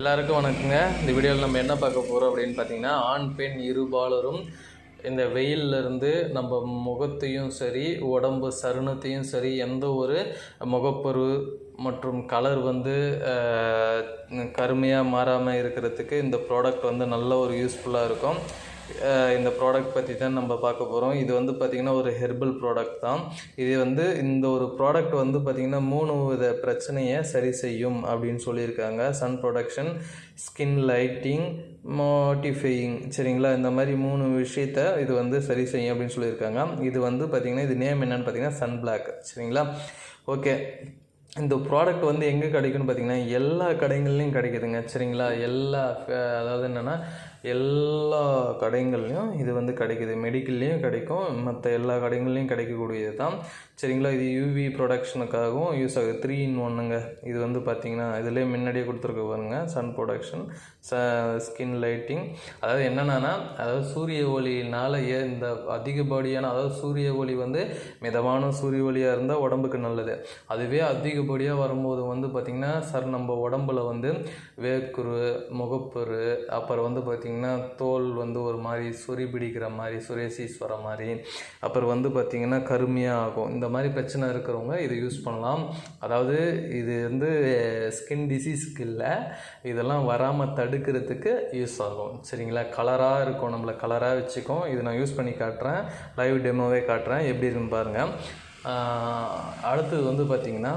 எல்லாருக்கும் வணக்கங்க. இந்த வீடியோவில் நம்ம என்ன பார்க்க போகிறோம் அப்படின்னு பார்த்தீங்கன்னா ஆண் பெண் இருபாலரும் இந்த வெயிலிருந்து இருந்து நம்ம முகத்தையும் சரி உடம்பு சருணத்தையும் சரி எந்த ஒரு முகப்பரு மற்றும் கலர் வந்து கருமையாக மாறாமல் இருக்கிறதுக்கு இந்த ப்ராடக்ட் வந்து நல்ல ஒரு யூஸ்ஃபுல்லாக இருக்கும். இந்த ப்ராடக்ட் பற்றி தான் நம்ம பார்க்க போகிறோம் இது வந்து பார்த்திங்கன்னா ஒரு ஹெர்பல் ப்ராடக்ட் தான். இது வந்து இந்த ஒரு ப்ராடக்ட் வந்து பார்த்திங்கன்னா மூணு வித பிரச்சனையை சரி செய்யும் அப்படின்னு சொல்லியிருக்காங்க. Sun protection skin lighting modifying சரிங்களா? இந்த மாதிரி மூணு விஷயத்த இது வந்து சரி செய்யும் அப்படின்னு சொல்லியிருக்காங்க. இது வந்து பார்த்திங்கன்னா இது நேம் என்னன்னு பார்த்தீங்கன்னா சன் பிளாக் சரிங்களா? ஓகே. இந்த ப்ராடக்ட் வந்து எங்கே கிடைக்குன்னு பார்த்தீங்கன்னா எல்லா கடைகள்லையும் கிடைக்குதுங்க. சரிங்களா? எல்லா அதாவது என்னென்னா எல்லா கடைங்கள்லேயும் இது வந்து கிடைக்குது. மெடிக்கல்லையும் கிடைக்கும். மற்ற எல்லா கடைங்கள்லையும் கிடைக்கக்கூடியது தான் சரிங்களா? இது யூவி ப்ரொடக்ஷனுக்காகவும் யூஸ் ஆகுது. த்ரீ இன் ஒன்னுங்க இது வந்து பார்த்தீங்கன்னா இதுலேயே முன்னாடியே கொடுத்துருக்க பாருங்க. சன் ப்ரொடக்ஷன் ச ஸ்கின் லைட்டிங் அதாவது என்னென்னா அதாவது சூரிய ஒளியினால் ஏ இந்த அதிகப்படியான அதாவது சூரிய ஒளி வந்து மிதமான சூரிய ஒளியாக இருந்தால் உடம்புக்கு நல்லது. அதுவே அதிகப்படியாக வரும்போது வந்து பார்த்திங்கன்னா சார் நம்ம உடம்புல வந்து வேர்க்குரு முகப்பரு அப்புறம் வந்து பார்த்திங்கன்னா பார்த்திங்கன்னா தோல் வந்து ஒரு மாதிரி சொறி பிடிக்கிற மாதிரி சுரேசிஸ் வர மாதிரி. அப்புறம் வந்து பார்த்திங்கன்னா கருமையாக ஆகும். இந்த மாதிரி பிரச்சனை இருக்கிறவங்க இது யூஸ் பண்ணலாம். அதாவது இது வந்து ஸ்கின் டிசீஸ்க்கு இல்லை இதெல்லாம் வராமல் தடுக்கிறதுக்கு யூஸ் ஆகும். சரிங்களா? கலராக இருக்கும். நம்மளை கலராக வச்சுக்கும். இது நான் யூஸ் பண்ணி காட்டுறேன். லைவ் டெமோவே காட்டுறேன். எப்படி இருக்குன்னு பாருங்கள் அடுத்தது வந்து பார்த்திங்கன்னா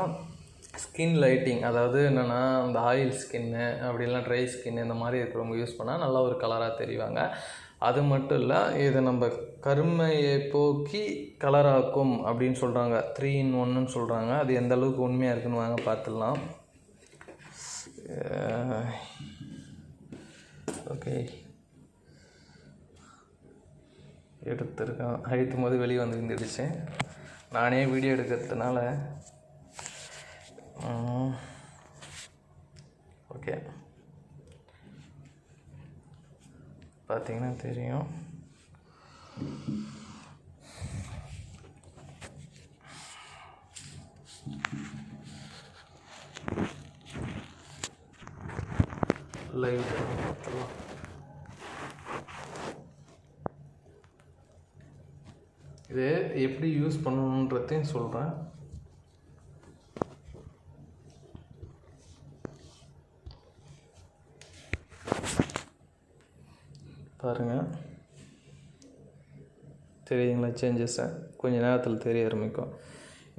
ஸ்கின் லைட்டிங் அதாவது என்னென்னா இந்த ஆயில் ஸ்கின்னு அப்படிலாம் ட்ரை ஸ்கின் இந்த மாதிரி இருக்கிறவங்க யூஸ் பண்ணால் நல்லா ஒரு கலராக தெரிவாங்க. அது மட்டும் இல்லை இதை நம்ம கருமையை போக்கி கலராக்கும் அப்படின்னு சொல்கிறாங்க த்ரீ இன் ஒன்னுன்னு சொல்கிறாங்க அது எந்த அளவுக்கு உண்மையாக இருக்குன்னு வாங்க பார்த்துடலாம். ஓகே எடுத்துருக்கேன். அழித்தும் போது வெளியே வந்து இருந்துடுச்சு நானே வீடியோ எடுக்கிறதுனால ஓகே. பார்த்தீங்கன்னா தெரியும். லைவ் இது எப்படி யூஸ் பண்ணணுன்றதையும் சொல்கிறேன் பாருங்கள் தெரியுதுங்களா சேஞ்சஸை கொஞ்ச நேரத்தில் தெரிய ஆரம்பிக்கும்.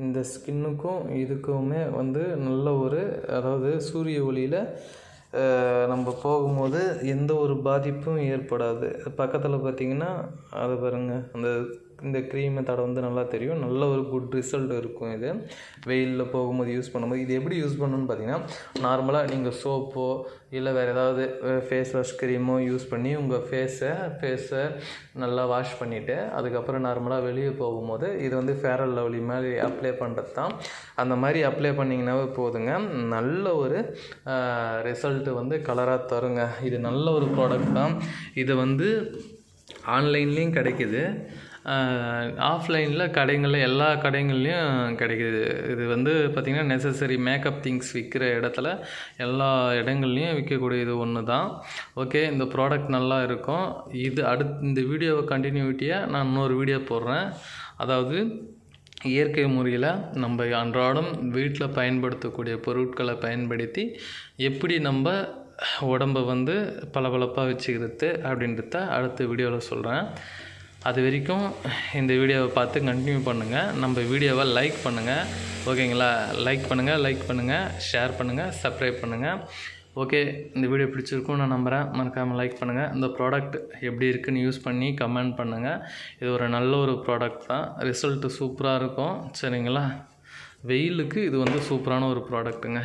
இந்த ஸ்கின்னுக்கும் இதுக்குமே வந்து நல்ல ஒரு அதாவது சூரிய ஒளியில் நம்ம போகும்போது எந்த ஒரு பாதிப்பும் ஏற்படாது. பக்கத்தில் பார்த்திங்கன்னா அது பாருங்கள் அந்த இந்த க்ரீமை தடவை வந்து நல்லா தெரியும். நல்ல ஒரு குட் ரிசல்ட் இருக்கும் இது. வெயிலில் போகும்போது யூஸ் பண்ணும்போது. இது எப்படி யூஸ் பண்ணணும்னு பார்த்தீங்கன்னா நார்மலாக நீங்கள் சோப்போ இல்லை வேறு ஏதாவது ஃபேஸ் வாஷ் க்ரீமோ யூஸ் பண்ணி உங்கள் ஃபேஸை ஃபேஸை நல்லா வாஷ் பண்ணிவிட்டு அதுக்கப்புறம் நார்மலாக வெளியே போகும்போது இது வந்து ஃபேரல் லவ்லி மாதிரி அப்ளை பண்ணுறது தான் அந்த மாதிரி அப்ளை பண்ணிங்கனாவே போதுங்க. நல்ல ஒரு ரிசல்ட்டு வந்து கலராக தருங்க. இது நல்ல ஒரு ப்ராடக்ட் தான். இது வந்து ஆன்லைன்லேயும் கிடைக்கிது. ஆஃப்லைனில் கடைங்களில் எல்லா கடைகள்லையும் கிடைக்குது. இது வந்து பார்த்திங்கன்னா நெசசரி மேக்கப் திங்ஸ் விற்கிற இடத்துல எல்லா இடங்கள்லையும் விற்கக்கூடியது ஒன்று தான் ஓகே இந்த ப்ராடக்ட் நல்லா இருக்கும். இது அடுத் இந்த வீடியோவை கண்டினியூட்டியாக நான் இன்னொரு வீடியோ போடுறேன். அதாவது இயற்கை முறையில் நம்ம அன்றாடம் வீட்டில் பயன்படுத்தக்கூடிய பொருட்களை பயன்படுத்தி எப்படி நம்ம உடம்பை வந்து பளபளப்பாக வச்சுக்கிறது அப்படின்றத அடுத்த வீடியோவில் சொல்கிறேன் அது வரைக்கும் இந்த வீடியோவை பார்த்து கண்டினியூ பண்ணுங்கள் நம்ம வீடியோவை லைக் பண்ணுங்கள் ஓகேங்களா லைக் பண்ணுங்கள் லைக் பண்ணுங்கள் ஷேர் பண்ணுங்கள் சப்ஸ்கிரைப் பண்ணுங்கள் ஓகே இந்த வீடியோ பிடிச்சிருக்கும் நான் நம்புகிறேன் மறக்காமல் லைக் பண்ணுங்கள் இந்த ப்ராடக்ட் எப்படி இருக்குன்னு யூஸ் பண்ணி கமெண்ட் பண்ணுங்கள் இது ஒரு நல்ல ஒரு ப்ராடக்ட் தான். ரிசல்ட்டு சூப்பராக இருக்கும். சரிங்களா? வெயிலுக்கு இது வந்து சூப்பரான ஒரு ப்ராடக்ட்டுங்க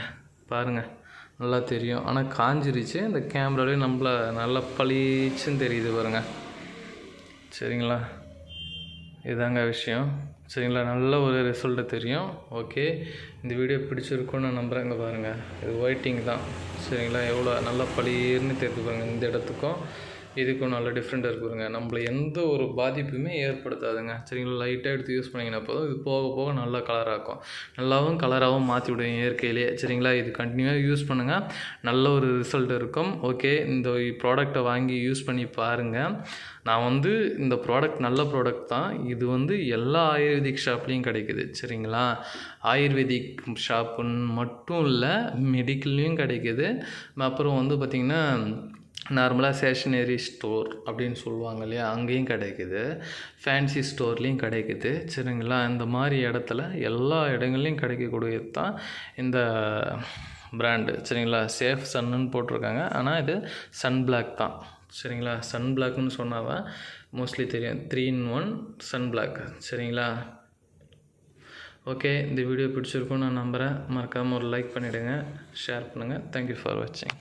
பாருங்கள் நல்லா தெரியும். ஆனால் காஞ்சிருச்சு. இந்த கேமராலேயும் நம்மள நல்லா பளிச்சுன்னு தெரியுது பாருங்கள் சரிங்களா? இதாங்க விஷயம். சரிங்களா? நல்ல ஒரு ரிசல்ட்டு தெரியும். ஓகே இந்த வீடியோ பிடிச்சிருக்குன்னு நான் நம்புகிறேன் பாருங்கள் இது ஒயிட்டிங் தான். சரிங்களா? எவ்வளோ நல்லா பளீர்னு தெரிஞ்சு பாருங்கள் இந்த இடத்துக்கும். இதுக்கும் நல்ல டிஃப்ரெண்ட்டாக இருக்குங்க நம்மள எந்த ஒரு பாதிப்புமே ஏற்படுத்தாதுங்க. சரிங்களா? லைட்டாக எடுத்து யூஸ் பண்ணிங்கன்னா போதும். இது போக போக நல்லா கலராகும் நல்லாவும் கலராகவும் மாற்றி விடுவேன் இயற்கையிலேயே சரிங்களா? இது கண்டினியூவாக யூஸ் பண்ணுங்கள் நல்ல ஒரு ரிசல்ட் இருக்கும். ஓகே இந்த ப்ராடக்டை வாங்கி யூஸ் பண்ணி பாருங்கள் நான் வந்து இந்த ப்ராடக்ட் நல்ல ப்ராடக்ட் தான். இது வந்து எல்லா ஆயுர்வேதிக் ஷாப்லேயும் கிடைக்குது. சரிங்களா? ஆயுர்வேதிக் ஷாப்புன்னு மட்டும் இல்லை மெடிக்கல்லையும் கிடைக்குது. அப்புறம் வந்து பார்த்திங்கன்னா நார்மலாக ஸ்டேஷ்னரி ஸ்டோர் அப்படின்னு சொல்லுவாங்க இல்லையா? அங்கேயும் கிடைக்குது. ஃபேன்சி ஸ்டோர்லேயும் கிடைக்குது. சரிங்களா? இந்த மாதிரி இடத்துல எல்லா இடங்கள்லையும் கிடைக்கக்கூடியது தான் இந்த பிராண்டு சரிங்களா? சேஃப் சன்னுன்னு போட்டிருக்காங்க. ஆனால் இது சன் பிளாக் தான். சரிங்களா? சன் பிளாக்னு சொன்னாதான் மோஸ்ட்லி தெரியும். Three in one sun block சரிங்களா? ஓகே இந்த வீடியோ பிடிச்சிருக்கும் நான் நம்புகிறேன் மறக்காமல் ஒரு லைக் பண்ணிவிடுங்க ஷேர் பண்ணுங்கள் தேங்க்யூ ஃபார் வாட்சிங்